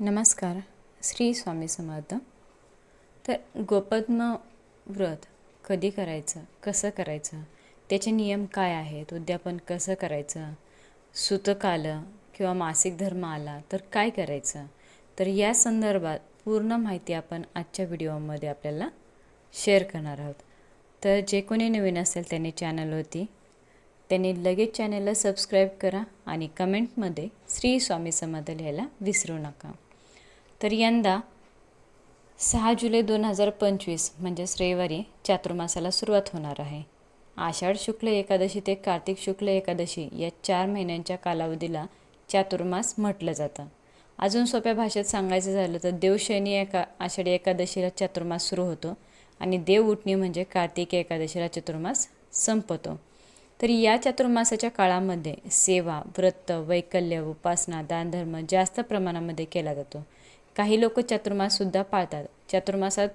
नमस्कार श्री स्वामी समर्थ. तर गोपद्म व्रत कधी करायचं कसं करायचं त्याचे नियम काय आहेत उद्यापन कसं करायचं सुतक आलं किंवा मासिक धर्म आला तर काय करायचं तर या संदर्भात पूर्ण माहिती आपण आजच्या व्हिडिओमध्ये आपल्याला शेअर करणार आहोत. तर जे कोणी नवीन असेल त्यांनी चॅनलवरती त्यांनी लगेच चॅनलला सबस्क्राईब करा आणि कमेंटमध्ये श्री स्वामी समर्थ लिहायला विसरू नका. तर यंदा सहा जुलै दोन हजार पंचवीस म्हणजेच रविवारी चातुर्मासाला सुरुवात होणार आहे. आषाढ शुक्ल एकादशी ते कार्तिक शुक्ल एकादशी या चार महिन्यांच्या कालावधीला चातुर्मास म्हटलं जातं. अजून सोप्या भाषेत सांगायचं झालं तर देवशैनी एका आषाढी एकादशीला चातुर्मास सुरू होतो आणि देव उठणी म्हणजे कार्तिक एकादशीला चातुर्मास संपतो. तर या चातुर्मासाच्या काळामध्ये सेवा व्रत वैकल्य उपासना दानधर्म जास्त प्रमाणामध्ये केला जातो. काही लोक चातुर्माससुद्धा पाळतात. चातुर्मासात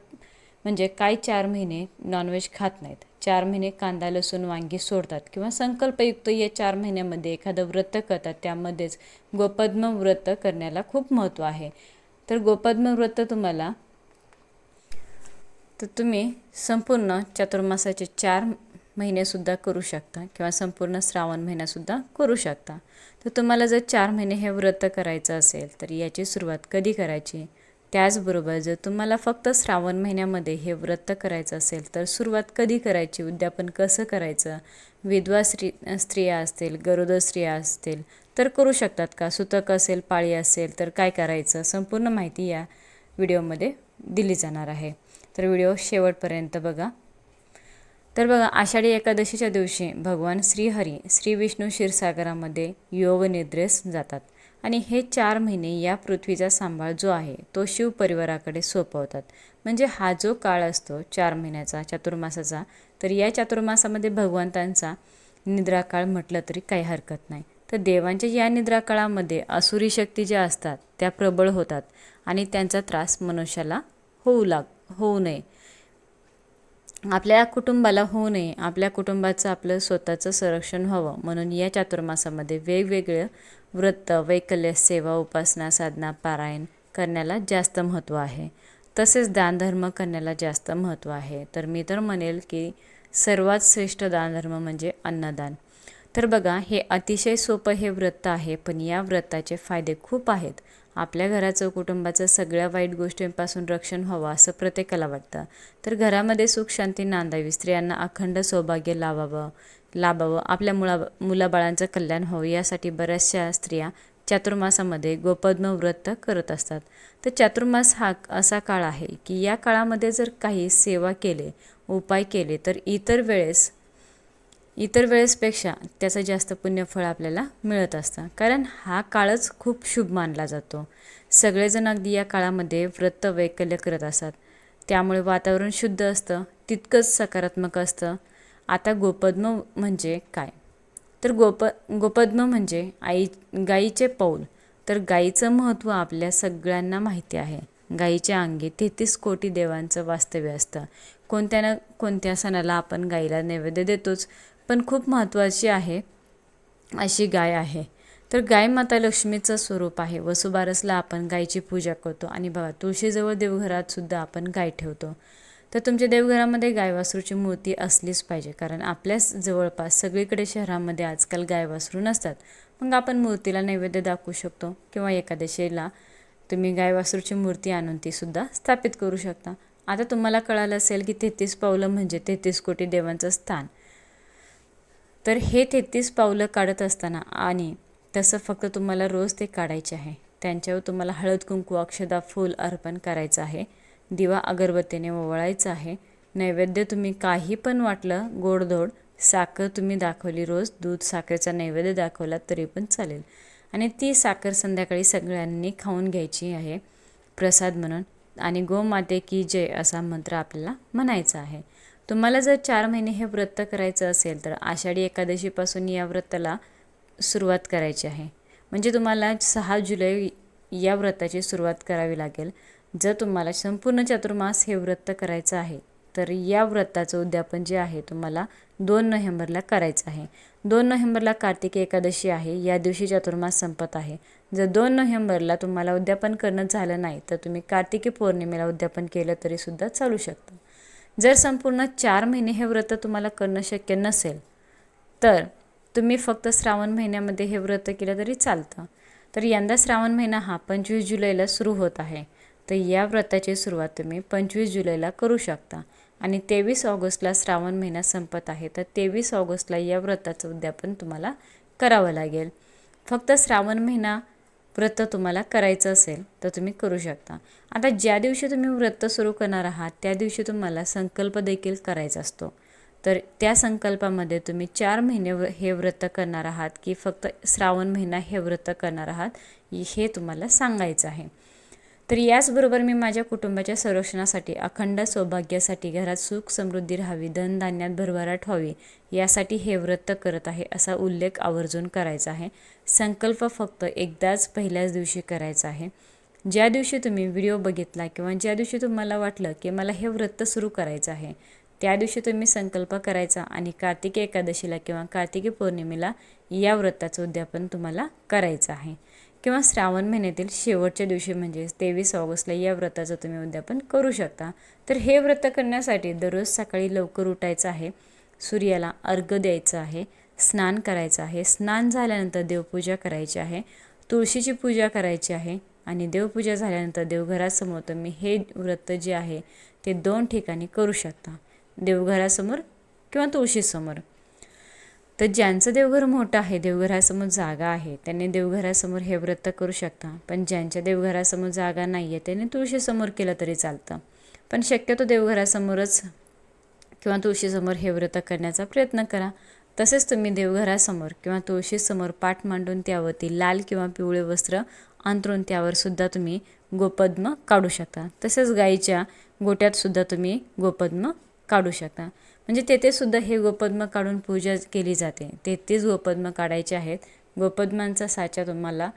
म्हणजे काय चार महिने नॉनव्हेज खात नाहीत. चार महिने कांदा लसूण वांगी सोडतात किंवा संकल्पयुक्त या चार महिन्यामध्ये एखादं व्रत करतात त्यामध्येच गोपद्म व्रत करण्याला खूप महत्त्व आहे. तर गोपद्म व्रत तुम्हाला तर तुम्ही संपूर्ण चातुर्मासाचे चार महिनेसुद्धा करू शकता किंवा संपूर्ण श्रावण महिनासुद्धा करू शकता. तर तुम्हाला जर चार महिने हे व्रत करायचं असेल तर याची सुरुवात कधी करायची? त्याचबरोबर जर तुम्हाला फक्त श्रावण महिन्यामध्ये हे व्रत करायचं असेल तर सुरुवात कधी करायची? उद्यापन कसं करायचं? विधवा स्त्री स्त्रिया असतील गरोदर स्त्रिया असतील तर करू शकतात का? सुतक असेल पाळी असेल तर काय करायचं? संपूर्ण माहिती या व्हिडिओमध्ये दिली जाणार आहे. तर व्हिडिओ शेवटपर्यंत बघा. तर बघा आषाढी एकादशीच्या दिवशी भगवान श्रीहरी श्री विष्णू क्षीरसागरामध्ये योगनिद्रेस जातात. आणि हे चार महिने या पृथ्वीचा सांभाळ जो आहे तो शिव परिवाराकडे सोपवतात. म्हणजे हा जो काळ असतो चार महिन्याचा चातुर्मासाचा तर या चातुर्मासामध्ये भगवंतांचा निद्राकाळ म्हटलं तरी काही हरकत नाही. तर देवांच्या या निद्राकाळामध्ये असुरी शक्ती ज्या असतात त्या प्रबळ होतात आणि त्यांचा त्रास मनुष्याला होऊ लाग होऊ नये. आपल्या कुटुंबाला होऊ नये आपल्या कुटुंबाचं आपलं स्वतःचं संरक्षण व्हावं म्हणून या चातुर्मासामध्ये वेगवेगळं व्रत वैकल्य सेवा उपासना साधना पारायण करण्याला जास्त महत्त्व आहे. तसेच दानधर्म करण्याला जास्त महत्त्व आहे. तर मी तर म्हणेल की सर्वात श्रेष्ठ दानधर्म म्हणजे अन्नदान. तर बघा हे अतिशय सोपं हे व्रत आहे पण या व्रताचे फायदे खूप आहेत. आपल्या घराचं कुटुंबाचं सगळ्या वाईट गोष्टींपासून रक्षण व्हावं असं प्रत्येकाला वाटतं. तर घरामध्ये सुख शांती नांदावी स्त्रियांना अखंड सौभाग्य लावावं लाभावं आपल्या मुला मुलाबाळांचं कल्याण व्हावं यासाठी बऱ्याचशा स्त्रिया चातुर्मासामध्ये गोपद्म व्रत करत असतात. तर चातुर्मास हा असा काळ आहे की या काळामध्ये जर काही सेवा केले उपाय केले तर इतर वेळेस इतर वेळेसपेक्षा त्याचं जास्त पुण्यफळ आपल्याला मिळत असतं. कारण हा काळच खूप शुभ मानला जातो. सगळेजण अगदी या काळामध्ये व्रत वैकल्य करत असतात. त्यामुळे वातावरण शुद्ध असतं. तितकंच सकारात्मक असतं. आता गोपद्म म्हणजे काय? तर गोप गोपद्म म्हणजे आई गाईचे पौल तर गाईचं महत्त्व आपल्या सगळ्यांना माहिती आहे. गाईच्या अंगी तेहतीस कोटी देवांचं वास्तव्य असतं. कोणत्या ना कोणत्या सणाला आपण गाईला नैवेद्य देतोच? पण खूप महत्त्वाची आहे अशी गाय आहे. तर गाय माता लक्ष्मीचं स्वरूप आहे. वसुबारसला आपण गायची पूजा करतो आणि बघा तुळशीजवळ देवघरात सुद्धा आपण गाय ठेवतो. तर तुमच्या देवघरामध्ये गाय वासरूची मूर्ती असलीच पाहिजे कारण आपल्याच जवळपास सगळीकडे शहरामध्ये आजकाल गाय वासरू नसतात. मग आपण मूर्तीला नैवेद्य दाखवू शकतो किंवा एकादशीला तुम्ही गाय वासरूची मूर्ती आणून तीसुद्धा स्थापित करू शकता. आता तुम्हाला कळालं असेल की तेहतीस पावलं म्हणजे तेहतीस कोटी देवांचं स्थान. तर हे तेहतीस पावलं काढत असताना आणि तसं फक्त तुम्हाला रोज ते काढायचे आहे. त्यांच्यावर तुम्हाला हळद कुंकू अक्षदा फूल अर्पण करायचं आहे. दिवा अगरबत्तीने ओवळायचं आहे. नैवेद्य तुम्ही काही पण वाटलं गोडधोड साखर तुम्ही दाखवली रोज दूध साखरेचा नैवेद्य दाखवला तरी पण चालेल. आणि ती साखर संध्याकाळी सगळ्यांनी खाऊन घ्यायची आहे. प्रसाद म्हणून आणि गोमाते की जय असा मंत्र आपल्याला म्हणायचा आहे. तुम्हाला जर चार महिने हे व्रत करायचं असेल तर आषाढी एकादशीपासून या व्रताला सुरुवात करायची आहे. म्हणजे तुम्हाला सहा जुलै या व्रताची सुरुवात करावी लागेल. जर तुम्हाला संपूर्ण चातुर्मास हे व्रत करायचं आहे तर या व्रताचं उद्यापन जे आहे तुम्हाला दोन नोव्हेंबरला करायचं आहे. दोन नोव्हेंबरला कार्तिकी एकादशी आहे या दिवशी चातुर्मास संपत आहे. जर दोन नोव्हेंबरला तुम्हाला उद्यापन करणं झालं नाही तर तुम्ही कार्तिकी पौर्णिमेला उद्यापन केलं तरीसुद्धा चालू शकतं. जर संपूर्ण चार महिने हे व्रत तुम्हाला करणं शक्य नसेल तर तुम्ही फक्त श्रावण महिन्यामध्ये हे व्रत केलं तरी चालतं. तर यंदा श्रावण महिना हा पंचवीस जुलैला सुरू होत आहे. तर या व्रताची सुरुवात तुम्ही पंचवीस जुलैला करू शकता. आणि तेवीस ऑगस्टला श्रावण महिना संपत आहे तर तेवीस ऑगस्टला या व्रताचं उद्यापन तुम्हाला करावं लागेल. फक्त श्रावण महिना व्रत तुम्हाला करायचं असेल तर तुम्ही करू शकता. आता ज्या दिवशी तुम्ही व्रत सुरू करणार आहात त्या दिवशी तुम्हाला संकल्प देखील करायचा असतो. तर त्या संकल्पामध्ये तुम्ही चार महिने हे व्रत करणार आहात की फक्त श्रावण महिना हे व्रत करणार आहात हे तुम्हाला सांगायचं आहे. तर याचबरोबर मी माझ्या कुटुंबाच्या संरक्षणासाठी अखंड सौभाग्यासाठी घरात सुख समृद्धी राहावी धनधान्यात भरभराट व्हावी यासाठी हे व्रत करत आहे असा उल्लेख आवर्जून करायचा आहे. संकल्प फक्त एकदाच पहिल्याच दिवशी करायचा आहे. ज्या दिवशी तुम्ही व्हिडिओ बघितला किंवा ज्या दिवशी तुम्हाला वाटलं की मला हे व्रत सुरू करायचं आहे त्या दिवशी तुम्ही संकल्प करायचा आणि कार्तिकी एकादशीला किंवा कार्तिकी पौर्णिमेला या व्रताचं उद्यापन तुम्हाला करायचं आहे. किंवा श्रावण महिन्यातील शेवटच्या दिवशी म्हणजे तेवीस ऑगस्टला या व्रताचं तुम्ही उद्यापन करू शकता. तर हे व्रत करण्यासाठी दररोज सकाळी लवकर उठायचं आहे. सूर्याला अर्घ द्यायचं आहे. स्नान करायचं आहे. स्नान झाल्यानंतर देवपूजा करायची आहे. तुळशीची पूजा करायची आहे आणि देवपूजा झाल्यानंतर देवघरासमोर तुम्ही हे व्रत जे आहे ते दोन ठिकाणी करू शकता. देवघरासमोर किंवा तुळशीसमोर. तर ज्यांचं देवघर मोठं आहे देवघरासमोर जागा आहे त्यांनी देवघरासमोर हे व्रत करू शकता. पण ज्यांच्या देवघरासमोर जागा नाही आहे त्यांनी तुळशीसमोर केलं तरी चालतं. पण शक्यतो देवघरासमोरच किंवा तुळशीसमोर हे व्रत करण्याचा प्रयत्न करा. तसेच तुम्ही देवघरासमोर किंवा तुळशीसमोर पाठ मांडून त्यावरती लाल किंवा पिवळे वस्त्र अंतरून त्यावर सुद्धा तुम्ही गोपद्म काढू शकता. तसेच गाईच्या गोट्यातसुद्धा तुम्ही गोपद्म काढू शकता. म्हणजे तेथे सुद्धा हे गोपद्म काढून पूजा केली जाते. तेहतीस गोपद्म काढायचे आहेत. गोपद्मांचा साचा तुम्हाला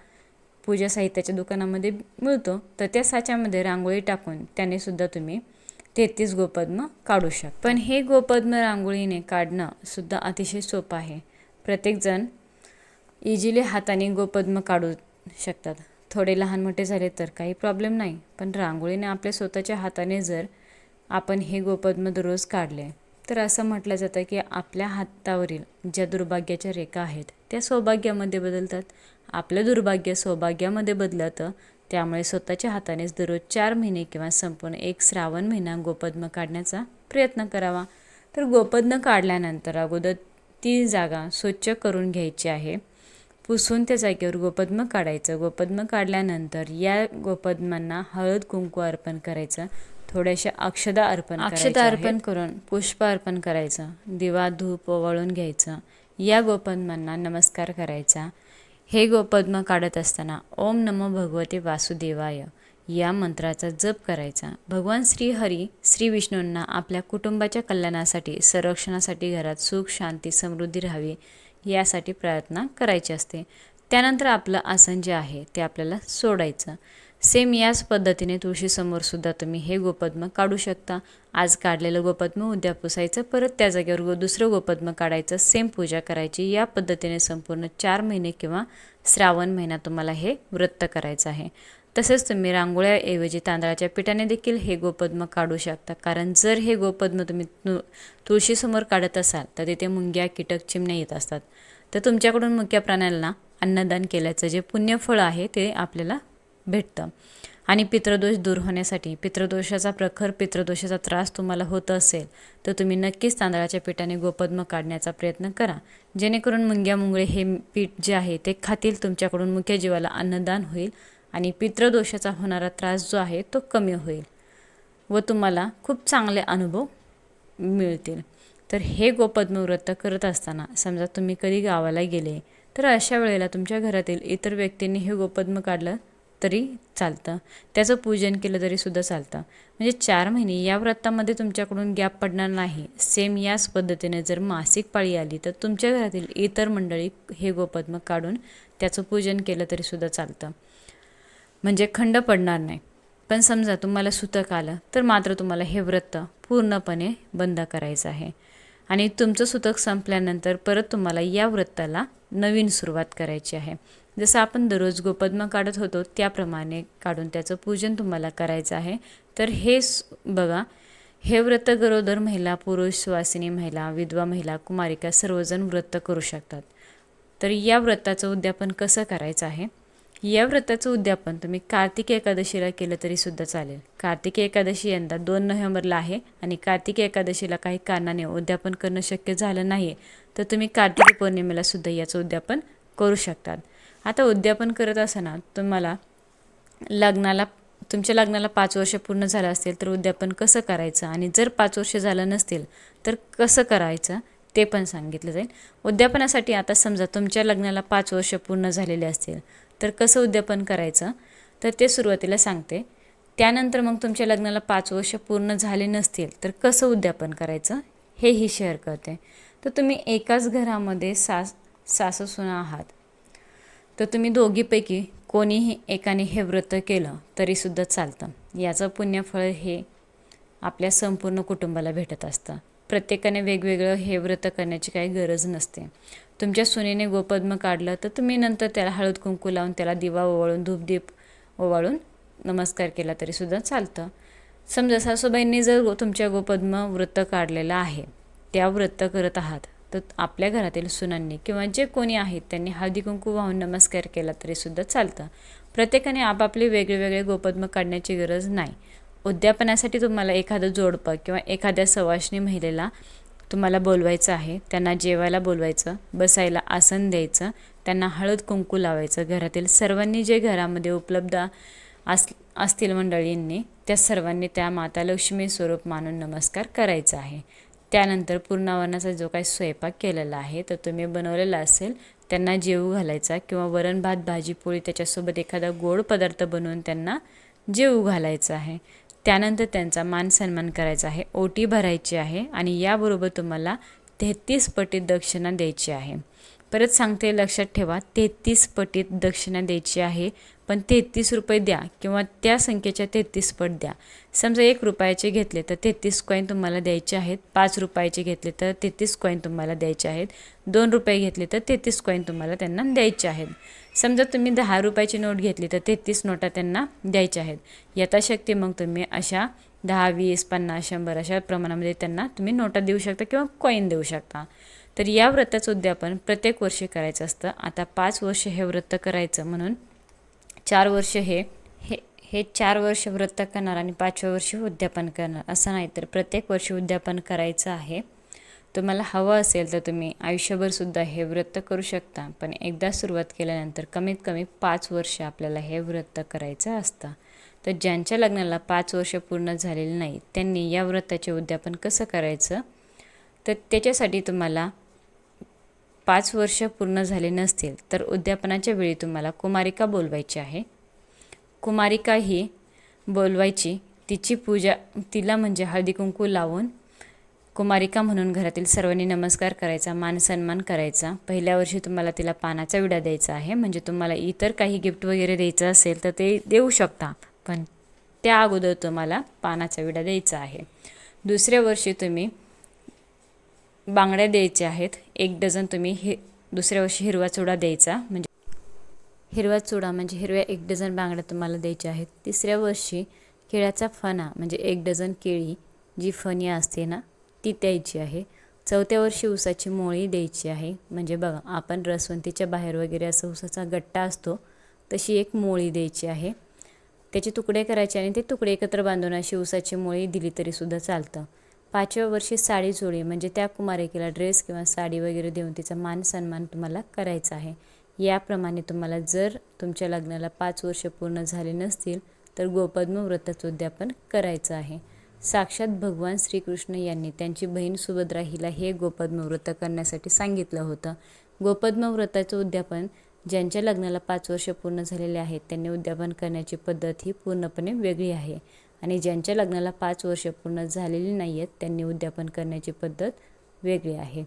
पूजा साहित्याच्या दुकानामध्ये मिळतो. तर त्या साच्यामध्ये रांगोळी टाकून त्यानेसुद्धा तुम्ही तेहतीस गोपद्म काढू शकता. पण हे गोपद्म रांगोळीने काढणं सुद्धा अतिशय सोपं आहे. प्रत्येकजण इझिली हाताने गोपद्म काढू शकतात. थोडे लहान मोठे झाले तर काही प्रॉब्लेम नाही. पण रांगोळीने आपल्या स्वतःच्या हाताने जर आपण हे गोपद्म दररोज काढले तर असं म्हटलं जातं की आपल्या हातावरील ज्या दुर्भाग्याच्या रेखा आहेत त्या सौभाग्यामध्ये बदलतात. आपलं दुर्भाग्य सौभाग्यामध्ये बदलतं. त्यामुळे स्वतःच्या हातानेच दररोज चार महिने किंवा संपूर्ण एक श्रावण महिना गोपद्म काढण्याचा प्रयत्न करावा. तर गोपद्म काढल्यानंतर अगोदर ती जागा स्वच्छ करून घ्यायची आहे. पुसून त्या जागेवर गोपद्म काढायचं. गोपद्म काढल्यानंतर या गोपद्मांना हळद कुंकू अर्पण करायचं. थोड्याशा अक्षदा अर्पण अक्षदा अर्पण करून पुष्प अर्पण करायचं दिवा धूप ओवाळून घ्यायचं या गोपद्मांना नमस्कार करायचा. हे गोपद्म काढत असताना ओम नमो भगवते वासुदेवाय या मंत्राचा जप करायचा. भगवान श्री हरी श्री विष्णूंना आपल्या कुटुंबाच्या कल्याणासाठी संरक्षणासाठी घरात सुख शांती समृद्धी राहावी यासाठी प्रार्थना करायची असते. त्यानंतर आपलं आसन जे आहे ते आपल्याला सोडायचं. सेम याच पद्धतीने तुळशीसमोर सुद्धा तुम्ही हे गोपद्म काढू शकता. आज काढलेलं गोपद्म उद्या पुसायचं परत त्या जागेवर गो दुसरं गोपद्म काढायचं सेम पूजा करायची. या पद्धतीने संपूर्ण चार महिने किंवा श्रावण महिना तुम्हाला हे व्रत करायचं आहे. तसेच तुम्ही रांगोळ्याऐवजी तांदळाच्या पिठाने देखील हे गोपद्म काढू शकता. कारण जर हे गोपद्म तुम्ही तुळशीसमोर काढत असाल तर तिथे मुंग्या कीटक चिमण्या येत असतात. तर तुमच्याकडून मुख्य प्राण्यांना अन्नदान केल्याचं जे पुण्यफळ आहे ते आपल्याला भेटतं. आणि पितृदोष दूर होण्यासाठी पितृदोषाचा प्रखर पितृदोषाचा त्रास तुम्हाला होत असेल तर तुम्ही नक्कीच तांदळाच्या पिठाने गोपद्म काढण्याचा प्रयत्न करा. जेणेकरून मुंग्या मुंगळे हे पीठ जे आहे ते खातील तुमच्याकडून मुख्य जीवाला अन्नदान होईल आणि पितृदोषाचा होणारा त्रास जो आहे तो कमी होईल व तुम्हाला खूप चांगले अनुभव मिळतील. तर हे गोपद्म व्रत करत असताना समजा तुम्ही कधी गावाला गेले तर अशा वेळेला तुमच्या घरातील इतर व्यक्तींनी हे गोपद्म काढलं तरी चालतं. त्याचं पूजन केलं तरी सुद्धा चालतं. म्हणजे चार महिने या व्रतामध्ये तुमच्याकडून गॅप पडणार नाही. सेम याच पद्धतीने जर मासिक पाळी आली तर तुमच्या घरातील इतर मंडळी हे गोपद्म काढून त्याचं पूजन केलं तरी सुद्धा चालतं. म्हणजे खंड पडणार नाही. पण समजा तुम्हाला सुतक आलं तर मात्र तुम्हाला हे व्रत पूर्णपणे बंद करायचं आहे. आणि तुमचं सुतक संपल्यानंतर परत तुम्हाला या व्रताला नवीन सुरुवात करायची आहे. जसं आपण दररोज गोपद्म काढत होतो त्याप्रमाणे काढून त्याचं पूजन तुम्हाला करायचं आहे. तर हे बघा हे व्रत गरोदर महिला पुरुष सुवासिनी महिला विधवा महिला कुमारिका सर्वजण व्रत करू शकतात. तर या व्रताचं उद्यापन कसं करायचं आहे? या व्रताचं उद्यापन तुम्ही कार्तिक एकादशीला केलं तरी सुद्धा चालेल. कार्तिक एकादशी यंदा दोन नोव्हेंबरला आहे आणि कार्तिक एकादशीला काही कारणाने उद्यापन करणं शक्य झालं नाही तर तुम्ही कार्तिकी पौर्णिमेला सुद्धा याचं उद्यापन करू शकतात. आता उद्यापन करत असताना तुम्हाला लग्नाला तुमच्या लग्नाला पाच वर्ष पूर्ण झालं असेल तर उद्यापन कसं करायचं? आणि जर पाच वर्ष झालं नसतील तर कसं करायचं? ते पण सांगितलं जाईल. उद्यापनासाठी आता समजा तुमच्या लग्नाला पाच वर्ष पूर्ण झालेले असतील तर कसं उद्यापन करायचं? तर ते सुरुवातीला सांगते. त्यानंतर मग तुमच्या लग्नाला पाच वर्ष पूर्ण झाले नसतील तर कसं उद्यापन करायचं? हेही शेअर करते. तर तुम्ही एकाच घरामध्ये सास सासू सुना आहात. तर तुम्ही दोघीपैकी कोणीही एकाने हे व्रत केलं तरीसुद्धा चालतं. याचं पुण्यफळ हे आपल्या संपूर्ण कुटुंबाला भेटत असतं. प्रत्येकाने वेगवेगळं हे व्रत करण्याची काही गरज नसते. तुमच्या सुनेने गोपद्म काढलं तर तुम्ही नंतर त्याला हळद कुंकू लावून त्याला दिवा ओवाळून धूपदीप ओवाळून नमस्कार केला तरीसुद्धा चालतं. समजा सासूबाईंनी जर गो- तुमच्या गोपद्म व्रत काढलेलं आहे त्या व्रत करत आहात तर आपल्या घरातील सुनांनी किंवा जे कोणी आहेत त्यांनी हळदी कुंकू वाहून नमस्कार केला तरीसुद्धा चालतं. प्रत्येकाने आपापले वेगळेवेगळे गोपद्म काढण्याची गरज नाही. उद्यापनासाठी तुम्हाला एखादं जोडपं किंवा एखाद्या सवाशणी महिलेला तुम्हाला बोलवायचं आहे त्यांना जेवायला बोलवायचं बसायला आसन द्यायचं त्यांना हळद कुंकू लावायचं. घरातील सर्वांनी जे घरामध्ये उपलब्ध अस असतील मंडळींनी त्या सर्वांनी त्या माता लक्ष्मी स्वरूप मानून नमस्कार करायचा आहे. त्यानंतर पूर्णावरणाचा जो काही स्वयंपाक केलेला आहे तर तुम्ही बनवलेला असेल त्यांना जेवू घालायचा किंवा वरण भात भाजी पोळी त्याच्यासोबत एखादा गोड पदार्थ बनवून त्यांना जेवू घालायचं आहे. त्यानंतर त्यांचा मान सन्मान करायचा आहे ओटी भरायची आहे आणि याबरोबर तुम्हाला तेहतीस पटीत दक्षिणा द्यायची आहे. परत सांगते लक्षात ठेवा तेहतीस पटीत दक्षिणा द्यायची आहे पण तेहतीस रुपये द्या किंवा त्या संख्येच्या तेहतीस पट द्या. समजा एक रुपयाचे घेतले तर तेहतीस कॉईन तुम्हाला द्यायचे आहेत पाच रुपयाचे घेतले तर तेहतीस कॉईन तुम्हाला द्यायचे आहेत दोन रुपये घेतले तर तेहतीस कॉईन तुम्हाला त्यांना द्यायचे आहेत. समजा तुम्ही दहा रुपयाची नोट घेतली तर तेहतीस नोटा त्यांना द्यायच्या आहेत. यथाशक्ती मग तुम्ही अशा दहा वीस पन्नास शंभर अशा प्रमाणामध्ये त्यांना तुम्ही नोटा देऊ शकता किंवा कॉईन देऊ शकता. तर या व्रताचं उद्यापन प्रत्येक वर्षी करायचं असतं. आता पाच वर्ष हे व्रत करायचं म्हणून चार वर्ष हे हे हे चार वर्ष व्रत करणार आणि पाचव्या वर्षी उद्यापन करणार. असं नाही तर प्रत्येक वर्षी उद्यापन करायचं आहे. तुम्हाला हवं असेल तर तुम्ही आयुष्यभरसुद्धा हे व्रत करू शकता. पण एकदा सुरुवात केल्यानंतर कमीत कमी पाच वर्ष आपल्याला हे व्रत करायचं असतं. तर ज्यांच्या लग्नाला पाच वर्ष पूर्ण झालेली नाही त्यांनी या व्रताचे उद्यापन कसं करायचं? तर त्याच्यासाठी तुम्हाला पाच वर्ष पूर्ण झाले नसतील तर उद्यापनाच्या वेळी तुम्हाला कुमारिका बोलवायची आहे. कुमारिका ही बोलवायची तिची पूजा तिला म्हणजे हळदी कुंकू लावून कुमारिका म्हणून घरातील सर्वांनी नमस्कार करायचा मान सन्मान करायचा. पहिल्या वर्षी तुम्हाला तिला पानाचा विडा द्यायचा आहे म्हणजे तुम्हाला इतर काही गिफ्ट वगैरे द्यायचं असेल तर ते देऊ शकता. पण त्या अगोदर तुम्हाला पानाचा विडा द्यायचा आहे. दुसऱ्या वर्षी तुम्ही बांगड्या द्यायच्या आहेत एक डझन तुम्ही हे दुसऱ्या वर्षी हिरवा चुडा द्यायचा म्हणजे हिरवा चुडा म्हणजे हिरव्या एक डझन बांगड्या तुम्हाला द्यायच्या आहेत. तिसऱ्या वर्षी केळ्याचा फणा म्हणजे एक डझन केळी जी फणी असते ना ती द्यायची आहे. चौथ्या वर्षी ऊसाची मोळी द्यायची आहे. म्हणजे बघा आपण रसवंतीच्या बाहेर वगैरे असं ऊसाचा गट्टा असतो तशी एक मोळी द्यायची आहे. त्याचे तुकडे करायचे आणि ते तुकडे एकत्र बांधून अशी ऊसाची मोळी दिली तरीसुद्धा चालतं. पाचव्या वर्षी साडी जोडी म्हणजे त्या कुमारिकेला ड्रेस किंवा साडी वगैरे देऊन तिचा मान सन्मान तुम्हाला करायचा आहे. याप्रमाणे तुम्हाला जर तुमच्या लग्नाला पाच वर्ष पूर्ण झाले नसतील तर गोपद्म व्रताचं उद्यापन करायचं आहे. साक्षात भगवान श्रीकृष्ण यांनी त्यांची बहीण सुभद्रा हिला हे गोपद्म व्रत करण्यासाठी सांगितलं होतं. गोपद्म व्रताचं उद्यापन ज्यांच्या लग्नाला पाच वर्ष पूर्ण झालेले आहेत त्यांनी उद्यापन करण्याची पद्धत ही पूर्णपणे वेगळी आहे. आणि ज्यांच्या लग्नाला पाच वर्ष पूर्ण झालेली नाही आहेत त्यांनी उद्यापन करण्याची पद्धत वेगळी आहे.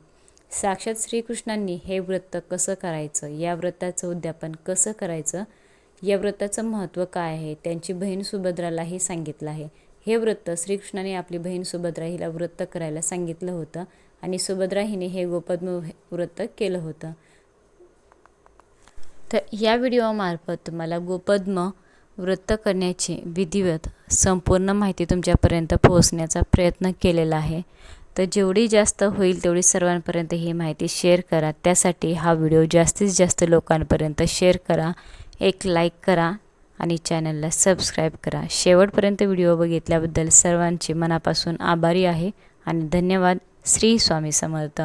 साक्षात श्रीकृष्णांनी हे व्रत कसं करायचं या व्रताचं उद्यापन कसं करायचं या व्रताचं महत्त्व काय आहे त्यांची बहीण सुभद्रालाही सांगितलं आहे. हे व्रत श्रीकृष्णाने आपली बहीण सुभद्रा हिला व्रत करायला सांगितलं होतं आणि सुभद्रा हिने हे गोपद्म व्रत केलं होतं. तर या व्हिडिओमार्फत तुम्हाला गोपद्म व्रत करण्याची विधिवत संपूर्ण माहिती तुमच्यापर्यंत पोहोचण्याचा प्रयत्न केलेला आहे. तर जेवढी जास्त होईल तेवढी सर्वांपर्यंत ही माहिती शेअर करा. त्यासाठी हा व्हिडिओ जास्तीत जास्त लोकांपर्यंत शेअर करा. एक लाईक करा आणि चॅनलला सबस्क्राईब करा. शेवटपर्यंत व्हिडिओ बघितल्याबद्दल सर्वांचे मनापासून आभारी आहे आणि धन्यवाद. श्री स्वामी समर्थ.